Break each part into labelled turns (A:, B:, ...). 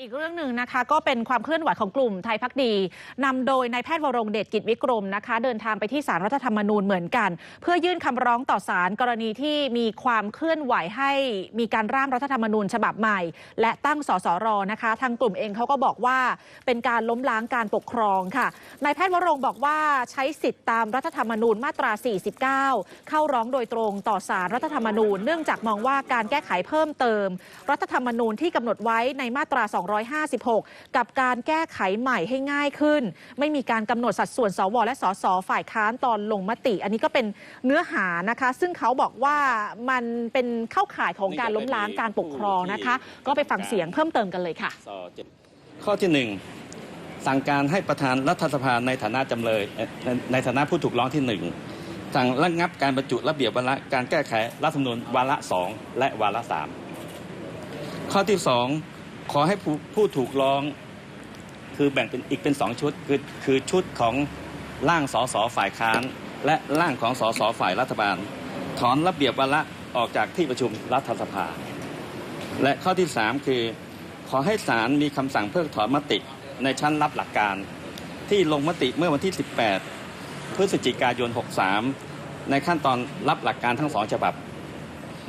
A: อีกเรื่องหนึ่งนะคะก็เป็นความเคลื่อนไหวของกลุ่มไทยพักดีนำโดยนายแพทย์วรงเดชกิจวิกรมนะคะ เดินทางไปที่สารรัฐธรรมนูญเหมือนกัน เพื่อยื่นคำร้องต่อศาลกรณีที่มีความเคลื่อนไหวให้มีการร่างรัฐธรรมนูญฉบับใหม่ และตั้งสสรนะคะ ทางกลุ่มเองเขาก็บอกว่าเป็นการล้มล้างการปกครองค่ะนายแพทย์วรงบอกว่าใช้สิทธิ์ตามรัฐธรรมนูญมาตรา 49 เข้าร้องโดยตรงต่อสารรัฐธรรมนูญ เนื่องจากมองว่าการแก้ไขเพิ่มเติม รัฐธรรมนูญที่กำหนดไว้ในมาตรา2 256 กับการแก้ไขใหม่ให้ง่ายขึ้น ไม่มีการกำหนดสัดส่วนสวและสสฝ่ายค้านตอนลงมติ อันนี้ก็เป็นเนื้อหานะคะ ซึ่งเขาบอกว่ามันเป็นเข้าข่ายของการล้มล้างการปกครองนะคะ ก็ไปฟังเสียงเพิ่มเติมกันเลยค่ะ
B: ข้อที่หนึ่งสั่งการให้ประธานรัฐสภาในฐานะจำเลยในในฐานะผู้ถูกร้องที่หนึ่งสั่งระงับการบรรจุระเบียบวาระการแก้ไขรัฐธรรมนูญวาระสองและวาระสามข้อที่สอง ขอให้ผู้ผู้ถูกร้องคือแบ่งเป็นอีกเป็นสองชุด คือคือชุดของร่างสสฝ่ายค้าน และร่างของสสฝ่ายรัฐบาล ถอนระเบียบวาระออกจากที่ประชุมรัฐสภา และข้อที่ 3 คือ ขอให้ศาลมีคำสั่งเพิกถอนมติในชั้นรับหลักการ ที่ลงมติเมื่อวันที่ 18 พฤศจิกายน 63 ในขั้นตอนรับหลักการทั้งสองฉบับ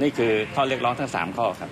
B: นี่คือข้อเรียกร้องทั้ง 3 ข้อครับ